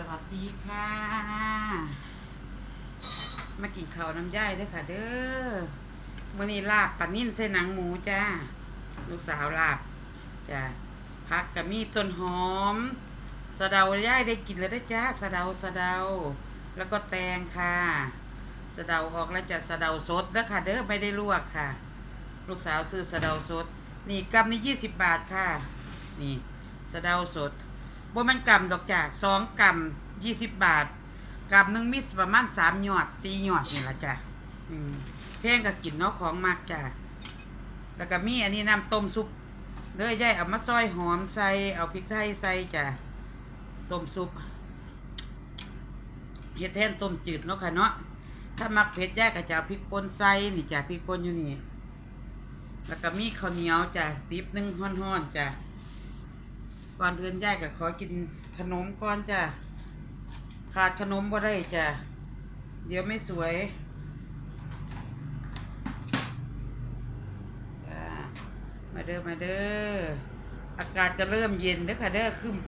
สวัสดีค่ะ มากินข้าวน้ำย่ายด้อค่ะ เด้อมื่อนี้ลาบปลานิ่นใส่หนังหมูจ้า ลูกสาวลาบจ้าผักกะมีต้นหอม สะเดาย่ายได้กินแล้วได้จ้า สะเดาสะเดา แล้วก็แตงค่ะ สะเดาออกแล้วจะสะเดาสดเด้อค่ะ เด้อไม่ได้ลวกค่ะ ลูกสาวซื้อสะเดาสด นี่กำนี่ยี่สิบบาทค่ะ นี่ สะเดาสด บ่มันกำดอกจ้ะสองกำยี่สิบบาทกำหนึ่งมีประมาณสามหยอดสี่หยอดนี่ละจ้ะอืมเพ่งก็กินเนาะของมากจ้ะแล้วก็มีอันนี้น้ำต้มซุปเด้อย่ายเอามาซอยหอมใส่เอาพริกไทยใส่จ้ะต้มซุปเฮ็ดแทนต้มจืดเนาะค่ะเนาะถ้ามักเผ็ดย่ายก็จะเอาพริกป่นใส่นี่จ้ะพริกป่นอยู่นี่แล้วก็มีข้าวเหนียวจ้ะติบหนึ่งห้อนๆจ้ะ ก่อนอื่นย่ายก็ขอกินขนมก่อนจ้ะขาดขนมบ่ได้จ้ะเดี๋ยวไม่สวยมาเด้อมาเด้ออากาศจะเริ่มเย็นเด้อค่ะเด้อคืม